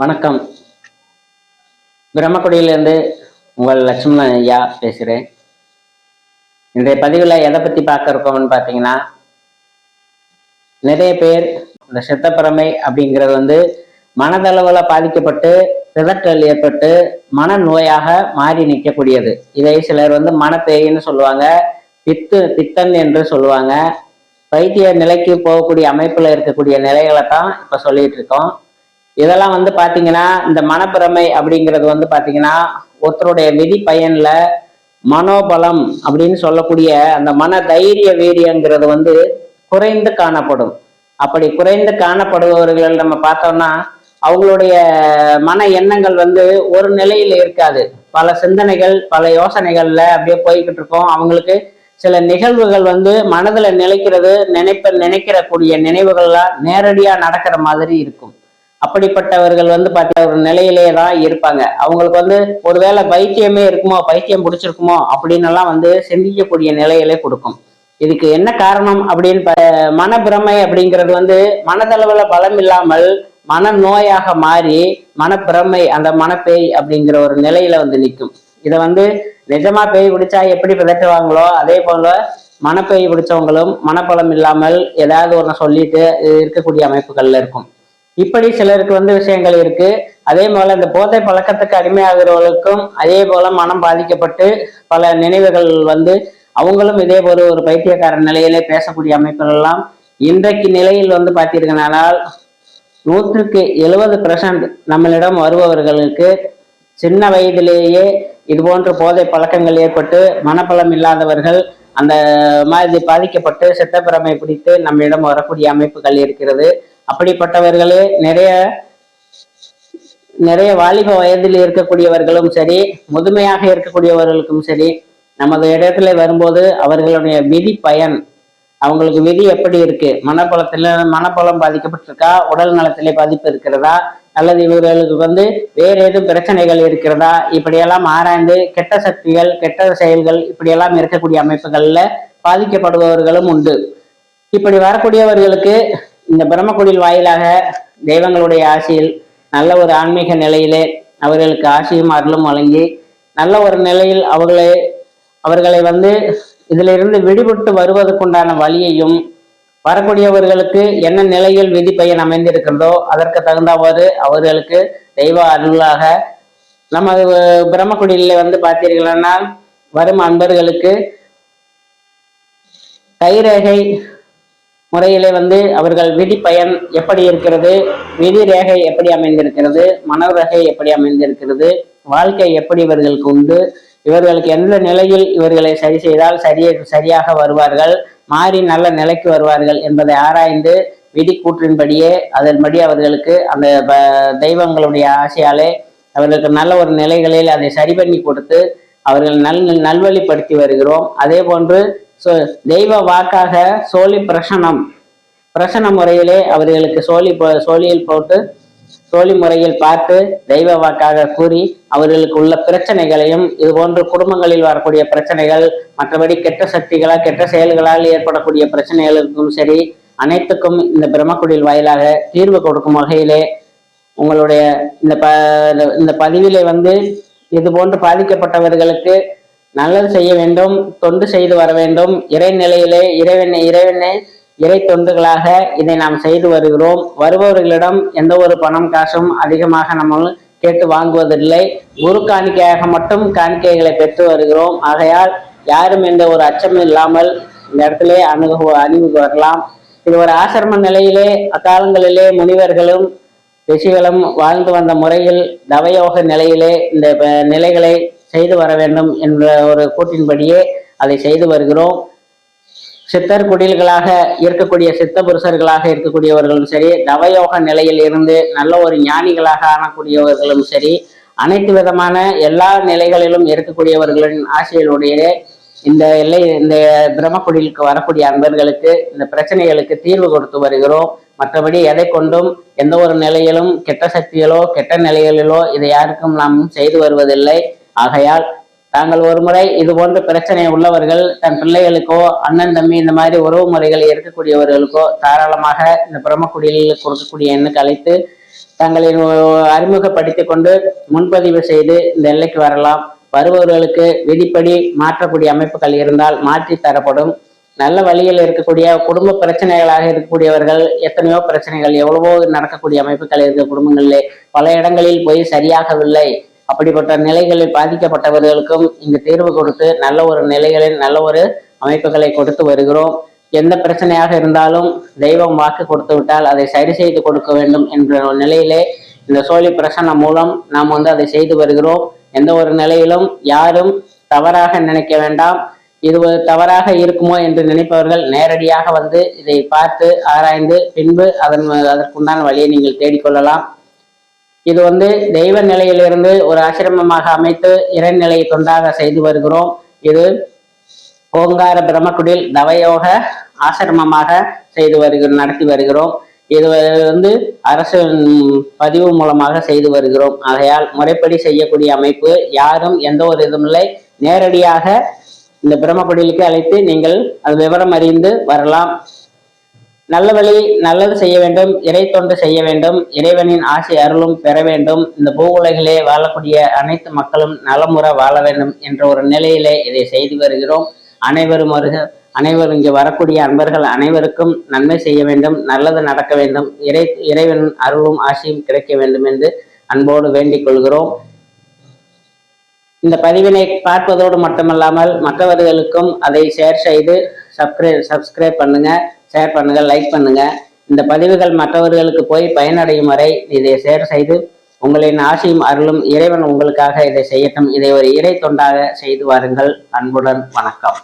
வணக்கம். பிரம்மக்குடியிலேருந்து உங்கள் லட்சுமணன் ஐயா பேசுகிறேன். இன்றைய பதிவில் எதை பற்றி பார்க்க இருக்கோம்னு பார்த்தீங்கன்னா நிறைய பேர் இந்த சித்தப்பிரமை அப்படிங்கிறது வந்து மனதளவில் பாதிக்கப்பட்டு பிதற்றல் ஏற்பட்டு மனநோயாக மாறி நிற்கக்கூடியது. இதை சிலர் வந்து மனப்பேயின்னு சொல்லுவாங்க பித்து பித்தன் என்று சொல்லுவாங்க. வைத்திய நிலைக்கு போகக்கூடிய அமைப்பில் இருக்கக்கூடிய நிலைகளை தான் இப்போ சொல்லிட்டு இருக்கோம். இதெல்லாம் வந்து பாத்தீங்கன்னா இந்த மனப்பிரமை அப்படிங்கிறது வந்து பாத்தீங்கன்னா ஒருத்தருடைய விதி பயன்ல மனோபலம் அப்படின்னு சொல்லக்கூடிய அந்த மன தைரிய வீரியங்கிறது வந்து குறைந்து காணப்படும். அப்படி குறைந்து காணப்படுபவர்கள் நம்ம பார்த்தோம்னா அவங்களுடைய மன எண்ணங்கள் வந்து ஒரு நிலையில இருக்காது. பல சிந்தனைகள் பல யோசனைகள்ல அப்படியே போய்கிட்டு இருக்கோம். அவங்களுக்கு சில நிகழ்வுகள் வந்து மனதுல நிலைக்கிறது நினைப்ப நினைக்கிற கூடிய நினைவுகள்லாம் நேரடியா நடக்கிற மாதிரி இருக்கும். அப்படிப்பட்டவர்கள் வந்து பார்த்தா ஒரு நிலையிலே தான் இருப்பாங்க. அவங்களுக்கு வந்து ஒருவேளை பைத்தியமே இருக்குமோ பைத்தியம் பிடிச்சிருக்குமோ அப்படின்னு எல்லாம் வந்து சிந்திக்கக்கூடிய நிலையிலே கொடுக்கும். இதுக்கு என்ன காரணம் அப்படின்னு மனப்பிரமை அப்படிங்கிறது வந்து மனதளவுல பலம் இல்லாமல் மனநோயாக மாறி மனப்பிரமை அந்த மனப்பேய் அப்படிங்கிற ஒரு நிலையில வந்து நிற்கும். இதை வந்து நிஜமா பேய் பிடிச்சா எப்படி பிதற்றுவாங்களோ அதே போல மனப்பேய் பிடிச்சவங்களும் மனப்பலம் இல்லாமல் ஏதாவது ஒன்று சொல்லிட்டு இருக்கக்கூடிய அமைப்புகள்ல இருக்கும். இப்படி சிலருக்கு வந்து விஷயங்கள் இருக்கு. அதே போல இந்த போதை பழக்கத்துக்கு அடிமையாகிறவர்களுக்கும் அதே போல மனம் பாதிக்கப்பட்டு பல நினைவுகள் வந்து அவங்களும் இதே போல ஒரு பைத்தியக்கார நிலையிலே பேசக்கூடிய அமைப்புகள் எல்லாம் இன்றைக்கு நிலையில் வந்து பார்த்தீர்களானால் நூற்றுக்கு எழுபது பெர்சன்ட் நம்மளிடம் வருபவர்களுக்கு சின்ன வயதிலேயே இது போன்ற போதை பழக்கங்கள் ஏற்பட்டு மனப்பலம் இல்லாதவர்கள் அந்த மாதிரி பாதிக்கப்பட்டு சித்தப்பிரமை பிடித்து நம்மிடம் வரக்கூடிய அமைப்புகள் இருக்கிறது. அப்படிப்பட்டவர்களே நிறைய நிறைய வாலிப வயதில் இருக்கக்கூடியவர்களும் சரி முதுமையாக இருக்கக்கூடியவர்களுக்கும் சரி நமது இடத்துல வரும்போது அவர்களுடைய விதி பயன் அவங்களுக்கு விதி எப்படி இருக்கு? மனப்பலத்துல மனப்பலம் பாதிக்கப்பட்டிருக்கா? உடல் நலத்திலே பாதிப்பு இருக்கிறதா? அல்லது இவர்களுக்கு வந்து வேற ஏதும் பிரச்சனைகள் இருக்கிறதா? இப்படியெல்லாம் ஆராய்ந்து கெட்ட சக்திகள் கெட்ட செயல்கள் இப்படியெல்லாம் இருக்கக்கூடிய அமைப்புகள்ல பாதிக்கப்படுபவர்களும் உண்டு. இப்படி வரக்கூடியவர்களுக்கு இந்த பிரம்மக்குடில் வாயிலாக தெய்வங்களுடைய ஆசியில் நல்ல ஒரு ஆன்மீக நிலையிலே அவர்களுக்கு ஆசியும் அருளும் வழங்கி நல்ல ஒரு நிலையில் அவர்களை அவர்களை வந்து இதிலிருந்து விடுபட்டு வருவதற்குண்டான வழியையும் வரக்கூடியவர்களுக்கு என்ன நிலையில் விதி பயன் அமைந்திருக்கிறதோ அதற்கு தகுந்தவாறு அவர்களுக்கு தெய்வ அருளாக நம்ம பிரம்மக்குடியில வந்து பார்த்தீர்கள்னா வரும் அன்பர்களுக்கு கைரேகை முறையிலே வந்து அவர்கள் விதி பயன் எப்படி இருக்கிறது? விதி ரேகை எப்படி அமைந்திருக்கிறது? மனரேகை எப்படி அமைந்திருக்கிறது? வாழ்க்கை எப்படி இவர்களுக்கு உண்டு? இவர்களுக்கு எந்த நிலையில் இவர்களை சரி செய்தால் சரிய சரியாக வருவார்கள்? மாறி நல்ல நிலைக்கு வருவார்கள் என்பதை ஆராய்ந்து விதி கூற்றின்படியே அதன்படி அவர்களுக்கு அந்த ப- தெய்வங்களுடைய ஆசையாலே அவர்களுக்கு நல்ல ஒரு நிலைகளில் அதை சரி பண்ணி கொடுத்து அவர்கள் நல் நல்வழிப்படுத்தி வருகிறோம். அதே போன்று ஸோ தெய்வ வாக்காக சோழி பிரசனம். பிரசன முறையிலே அவர்களுக்கு சோழி போ- சோழியில் போட்டு சோழி முறையில் பார்த்து தெய்வ வாக்காக கூறி அவர்களுக்கு உள்ள பிரச்சனைகளையும் இது போன்று குடும்பங்களில் வரக்கூடிய பிரச்சனைகள் மற்றபடி கெட்ட சக்திகளால் கெட்ட செயல்களால் ஏற்படக்கூடிய பிரச்சனைகளுக்கும் சரி அனைத்துக்கும் இந்த பிரம்மக்குடில் வாயிலாக தீர்வு கொடுக்கும் வகையிலே உங்களுடைய இந்த ப இந்த பதிவிலே வந்து இது போன்று பாதிக்கப்பட்டவர்களுக்கு நல்லது செய்ய வேண்டும் தொண்டு செய்து வர வேண்டும். இறைநிலையிலே இறைவனை இறைவனை இறை தொண்டுகளாக இதை நாம் செய்து வருகிறோம். வருபவர்களிடம் எந்த ஒரு பணம் காசும் அதிகமாக நம்ம கேட்டு வாங்குவதில்லை. குரு காணிக்கையாக மட்டும் காணிக்கைகளை பெற்று வருகிறோம். ஆகையால் யாரும் எந்த ஒரு அச்சமும் இல்லாமல் இந்த இடத்திலே அணுகு அணிவுக்கு வரலாம். இது ஒரு ஆசிரம நிலையிலே அக்காலங்களிலே முனிவர்களும் ரிஷிகளும் வாழ்ந்து வந்த முறையில் தவயோக நிலையிலே இந்த நிலைகளை செய்து வர வேண்டும் என்ற ஒரு கூட்டின்படியே அதை செய்து வருகிறோம். சித்தர் குடில்களாக இருக்கக்கூடிய சித்த புருஷர்களாக இருக்கக்கூடியவர்களும் சரி நவயோக நிலையில் இருந்து நல்ல ஒரு ஞானிகளாக ஆனக்கூடியவர்களும் சரி அனைத்து விதமான எல்லா நிலைகளிலும் இருக்கக்கூடியவர்களின் ஆசைகளுடைய இந்த எல்லை இந்த பிரம்மக்குடிலுக்கு வரக்கூடிய அன்பர்களுக்கு இந்த பிரச்சனைகளுக்கு தீர்வு கொடுத்து வருகிறோம். மற்றபடி எதை கொண்டும் எந்த ஒரு நிலையிலும் கெட்ட சக்திகளோ கெட்ட நிலைகளிலோ இதை யாருக்கும் நாம் செய்து வருவதில்லை. ஆகையால் தாங்கள் ஒரு முறை இது போன்ற பிரச்சனை உள்ளவர்கள் தன் பிள்ளைகளுக்கோ அண்ணன் தம்பி இந்த மாதிரி உறவு முறைகள் இருக்கக்கூடியவர்களுக்கோ தாராளமாக இந்த பிரம்மக்குடியில் கொடுக்கக்கூடிய எண்ணுக்கு அழைத்து தங்களை அறிமுகப்படுத்தி கொண்டு முன்பதிவு செய்து இந்த எல்லைக்கு வரலாம். வருபவர்களுக்கு விதிப்படி மாற்றக்கூடிய அமைப்புகள் இருந்தால் மாற்றி தரப்படும். நல்ல வழியில் இருக்கக்கூடிய குடும்ப பிரச்சனைகளாக இருக்கக்கூடியவர்கள் எத்தனையோ பிரச்சனைகள் எவ்வளவோ நடக்கக்கூடிய அமைப்புகள் இருக்க குடும்பங்களிலே பல இடங்களில் போய் சரியாகவில்லை. அப்படிப்பட்ட நிலைகளில் பாதிக்கப்பட்டவர்களுக்கும் இங்கு தீர்வு கொடுத்து நல்ல ஒரு நிலைகளில் நல்ல ஒரு அமைப்புகளை கொடுத்து வருகிறோம். எந்த பிரச்சனையாக இருந்தாலும் தெய்வம் வாக்கு கொடுத்து விட்டால் அதை சரி செய்து கொடுக்க வேண்டும் என்ற ஒரு நிலையிலே இந்த சோழி பிரசன்னம் மூலம் நாம் வந்து அதை செய்து வருகிறோம். எந்த ஒரு நிலையிலும் யாரும் தவறாக நினைக்க வேண்டாம். இது ஒரு தவறாக இருக்குமோ என்று நினைப்பவர்கள் நேரடியாக வந்து இதை பார்த்து ஆராய்ந்து பின்பு அதன் அதற்குண்டான வழியை நீங்கள் தேடிக்கொள்ளலாம். இது வந்து தெய்வ நிலையிலிருந்து ஒரு ஆசிரமமாக அமைத்து இறைநிலையை தொண்டாக செய்து வருகிறோம். இது ஓங்கார பிரம்மக்குடில் தவயோக ஆசிரமமாக செய்து வருகிறோம் நடத்தி வருகிறோம். இது வந்து அரசு பதிவு மூலமாக செய்து வருகிறோம். ஆகையால் முறைப்படி செய்யக்கூடிய அமைப்பு யாரும் எந்த ஒரு இதுவும் இல்லை. நேரடியாக இந்த பிரம்மக்குடிலுக்கு அழைத்து நீங்கள் அது விவரம் அறிந்து வரலாம். நல்ல வழி நல்லது செய்ய வேண்டும் இறை தொண்டு செய்ய வேண்டும் இறைவனின் ஆசை அருளும் பெற வேண்டும் இந்த பூவுலகிலே வாழக்கூடிய அனைத்து மக்களும் நலமுற வாழ வேண்டும் என்ற ஒரு நிலையிலே இதை செய்து வருகிறோம். அனைவரும் வருக அனைவரும் இங்கே வரக்கூடிய அன்பர்கள் அனைவருக்கும் நன்மை செய்ய வேண்டும் நல்லது நடக்க வேண்டும் இறை இறைவன் அருளும் ஆசையும் கிடைக்க வேண்டும் என்று அன்போடு வேண்டிக் கொள்கிறோம். இந்த பதிவினை பார்ப்பதோடு மட்டுமல்லாமல் மற்றவர்களுக்கும் அதை ஷேர் செய்து சப்ஸ்கிரைப் சப்ஸ்கிரைப் பண்ணுங்க ஷேர் பண்ணுங்க லைக் பண்ணுங்க. இந்த பதிவுகள் மற்றவர்களுக்கு போய் பயனடையும் வரை இதை ஷேர் செய்து உங்களின் ஆசையும் அருளும் இறைவன் உங்களுக்காக இதை செய்யட்டும். இதை ஒரு இறை தொண்டாக செய்து வாருங்கள். அன்புடன் வணக்கம்.